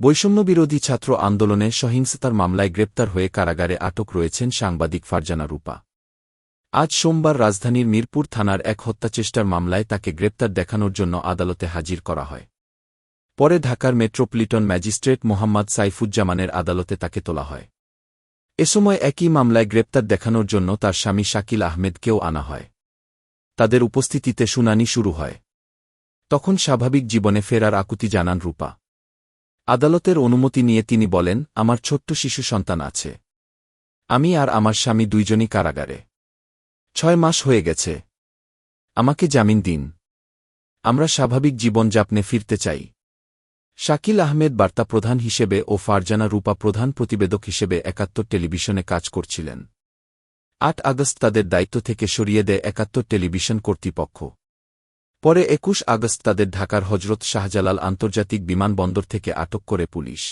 বৈষম্যবিরোধী ছাত্র আন্দোলনে সহিংসতার মামলায় গ্রেপ্তার হয়ে কারাগারে আটক রয়েছেন সাংবাদিক ফারজানা রূপা। আজ সোমবার রাজধানীর মিরপুর থানার এক হত্যাচেষ্টার মামলায় তাকে গ্রেপ্তার দেখানোর জন্য আদালতে হাজির করা হয়। পরে ঢাকার মেট্রোপলিটন ম্যাজিস্ট্রেট মোহাম্মদ সাইফুজ্জামানের আদালতে তাকে তোলা হয়। এ সময় একই মামলায় গ্রেপ্তার দেখানোর জন্য তার স্বামী শাকিল আহমেদকেও আনা হয়। তাদের উপস্থিতিতে শুনানি শুরু হয়। তখন স্বাভাবিক জীবনে ফেরার আকুতি জানান রূপা। আদালতের অনুমতি নিয়ে তিনি বলেন, আমার ছোট্ট শিশু সন্তান আছে। আমি আর আমার স্বামী দুইজনই কারাগারে। ছয় মাস হয়ে গেছে। আমাকে জামিন দিন। আমরা স্বাভাবিক জীবন জীবনযাপনে ফিরতে চাই। শাকিল আহমেদ বার্তা প্রধান হিসেবে ও ফারজানা রূপা প্রধান প্রতিবেদক হিসেবে একাত্তর টেলিভিশনে কাজ করছিলেন। আট আগস্ট তাদের দায়িত্ব থেকে সরিয়ে দেয় একাত্তর টেলিভিশন কর্তৃপক্ষ। পরে একুশ আগস্ট তাদের ঢাকার হজরত শাহজালাল আন্তর্জাতিক বিমানবন্দর থেকে আটক করে পুলিশ।